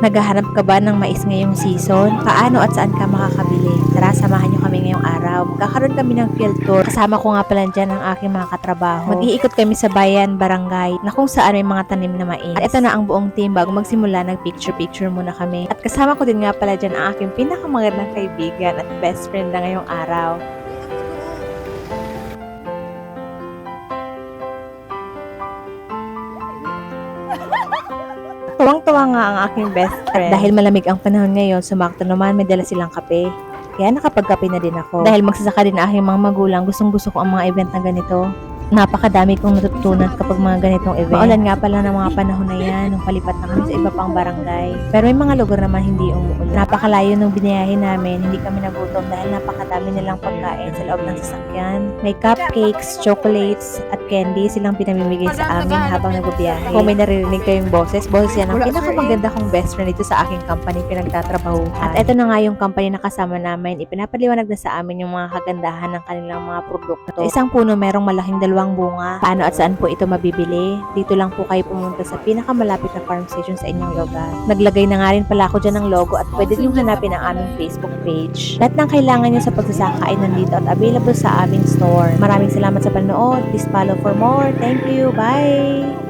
Naghahanap ka ba ng mais ngayong season? Paano at saan ka makakabili? Tara, samahan nyo kami ngayong araw. Magkakaroon kami ng field tour. Kasama ko nga pala dyan ang aking mga katrabaho. Mag-iikot kami sa bayan, barangay, na kung saan may mga tanim na mais. At ito na ang buong team. Bago magsimula, nag-picture-picture muna kami. At kasama ko din nga pala dyan ang aking pinakamagandang kaibigan at best friend na ngayong araw. Tuwang-tuwa nga ang aking best friend. At dahil malamig ang panahon ngayon, sumakto naman may dala silang kape. Kaya nakapagkape na din ako. Dahil magsasaka din aking mga magulang, gustong gusto ko ang mga event na ganito. Napakadami kong natutunan kapag mga ganitong event. Maulan nga pala ng mga panahon na yan, nung palipat na kami sa iba pang barangay. Pero may mga lugar naman hindi umuulan. Napakalayo nung binayahin namin, hindi kami nagutom dahil napakadami nilang pagkain sa loob ng sasakyan. May cupcakes, chocolates, at candy silang pinamimigay sa amin habang nagbabiyahe. Kung may naririnig kayong boses, boses yan ang pinakamaganda kong best friend dito sa aking company pinagtatrabahuhan. At ito na nga yung company na kasama namin, ipinapaliwanag na sa amin yung mga kagandahan ng kanilang mga produkto. Sa isang puno, merong malaking dalawang bunga. Paano at saan po ito mabibili? Dito lang po kayo pumunta sa pinakamalapit na farm station sa inyong lugar. Naglagay na nga rin pala ako dyan ng logo at pwede nyo hanapin ang aming Facebook page. Lahat ng kailangan nyo sa pagsasaka ay nandito at available sa aming store. Maraming salamat sa panonood. Please follow for more. Thank you. Bye!